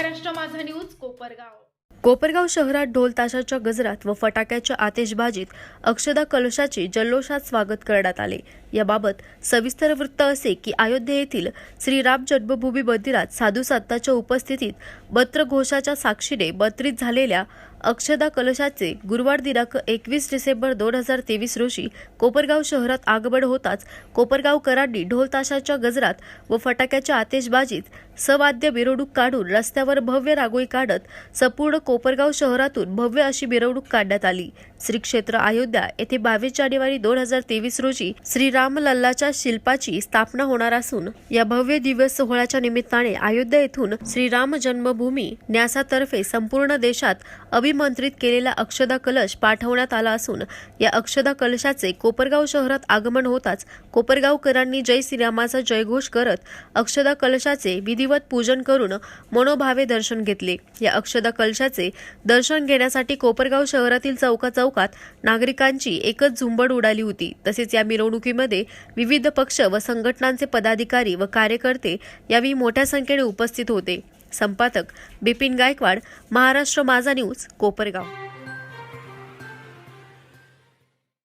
महाराष्ट्र माझा न्यूज कोपरगाव. कोपरगाव शहरात ढोल ताशाच्या गजरात व फटाक्याच्या आतेशबाजीत अक्षदा कलशाचे जल्लोषात स्वागत करण्यात आले. याबाबत सविस्तर वृत्त असे की अयोध्ये येथील श्रीराम जन्मभूमी मंदिरात साधू संतांच्या उपस्थितीत बत्रघोषाच्या साक्षीने बत्रीत झालेल्या अक्षदा कलशाचे गुरुवार दिनांक एकवीस डिसेंबर दोन हजार तेवीस रोजी कोपरगाव शहरात आगमन होताच कोपरगावकरांनी ढोलताशाच्या गजरात व फटाक्याच्या आतिषबाजीत सवाद्य मिरवणूक काढून रस्त्यावर भव्य रांगोळी काढत संपूर्ण कोपरगाव शहरातून भव्य अशी मिरवणूक काढण्यात आली. श्री क्षेत्र अयोध्या येथे बावीस जानेवारी दोन हजार तेवीस रोजी श्रीराम लल्लाच्या शिल्पाची स्थापना होणार असून या भव्य दिव्य सोहळ्याच्या निमित्ताने अयोध्या येथून श्रीराम जन्मभूमी न्यासातर्फे संपूर्ण देशात अभिमंत्रित केलेला अक्षदा कलश पाठवण्यात आला असून या अक्षदा कलशाचे कोपरगाव शहरात आगमन होताच कोपरगावकरांनी जय श्रीरामाचा जयघोष करत अक्षदा कलशाचे विधिवत पूजन करून मनोभावे दर्शन घेतले. या अक्षदा कलशाचे दर्शन घेण्यासाठी कोपरगाव शहरातील चौका चौकात नागरिकांची एकच झुंबड उडाली होती. तसेच या मिरवणुकीमध्ये विविध पक्ष व संघटनांचे पदाधिकारी व कार्यकर्ते यावेळी मोठ्या संख्येने उपस्थित होते. संपादक बिपिन गायकवाड महाराष्ट्र माझा न्यूज कोपरगाव.